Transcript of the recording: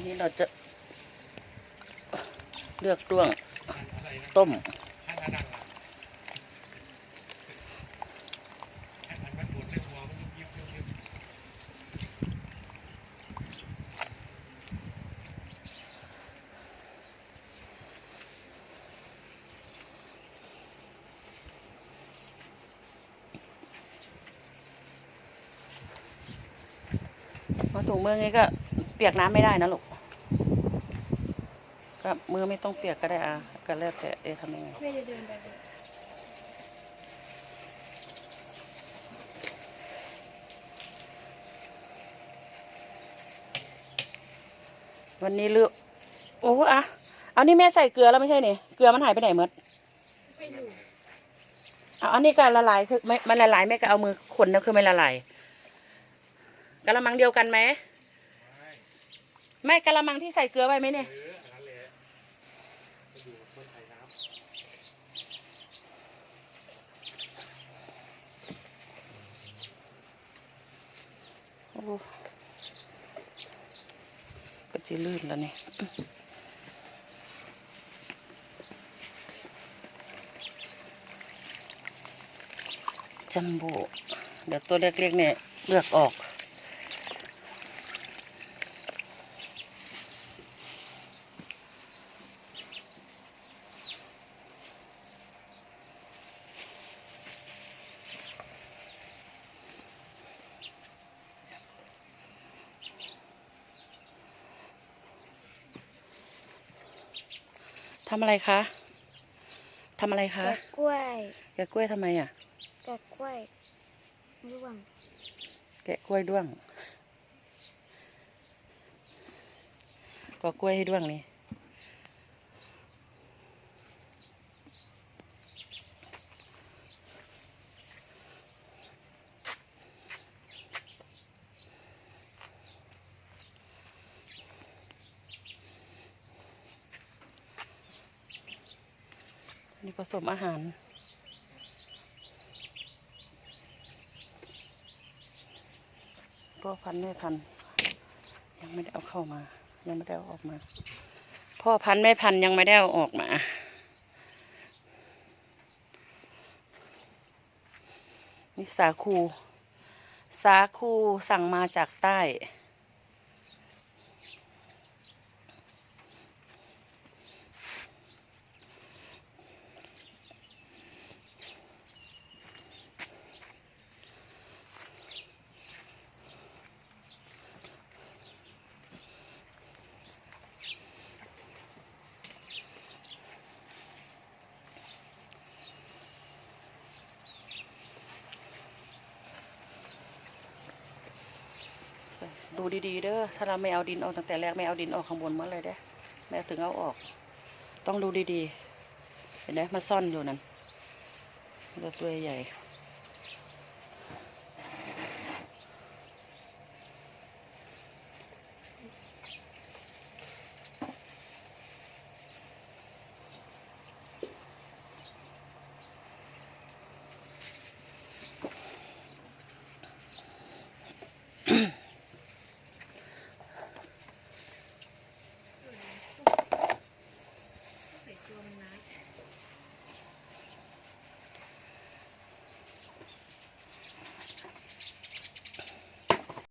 ันนี้เราจะเลือกต้วงต้ม มาถุเมือกี้ก็เปียกน้ำไม่ได้นะลูก ก็มือไม่ต้องเปียกก็ได้อะก็แล้วแต่เอะทำยังไงแม่จะเดินไปวันนี้เลือกโอ้อะเอานี่แม่ใส่เกลือแล้วไม่ใช่เนี่ยเกลือมันหายไปไหนหมดไม่อยู่เอาอันนี้ก็ละลายคือไม่มันละลายแม่ก็เอามือคนนะคือไม่ละลายกะละมังเดียวกันไหมไม่ไม่กะละมังที่ใส่เกลือไว้ไหมเนี่ย โอ้ก็จะลื่นแล้วเนี่ยจัมโบเดี๋ยวตัวเล็กๆเนี่ยเลือกออก ทำอะไรคะทำอะไรคะแกะกล้วยแกะกล้วยทำไมอะ แกะกล้วยร่วง แกะกล้วยด้วงก็กล้วยให้ด้วงนี่ นี่ผสมอาหาร พ่อพันธุ์แม่พันธุ์ยังไม่ได้เอาเข้ามา ยังไม่ได้เอาออกมา พ่อพันธุ์แม่พันธุ์ยังไม่ได้เอาออกมา นี่สาคู สาคูสั่งมาจากใต้ ดูดีๆเด้อถ้าเราไม่เอาดินออกตั้งแต่แรกไม่เอาดินออกข้างบนเมื่อไรเด้อแม่ถึงเอาออก ต้องดูดีๆ เห็นไหมมาซ่อนอยู่นั่นมันจะตัวใหญ่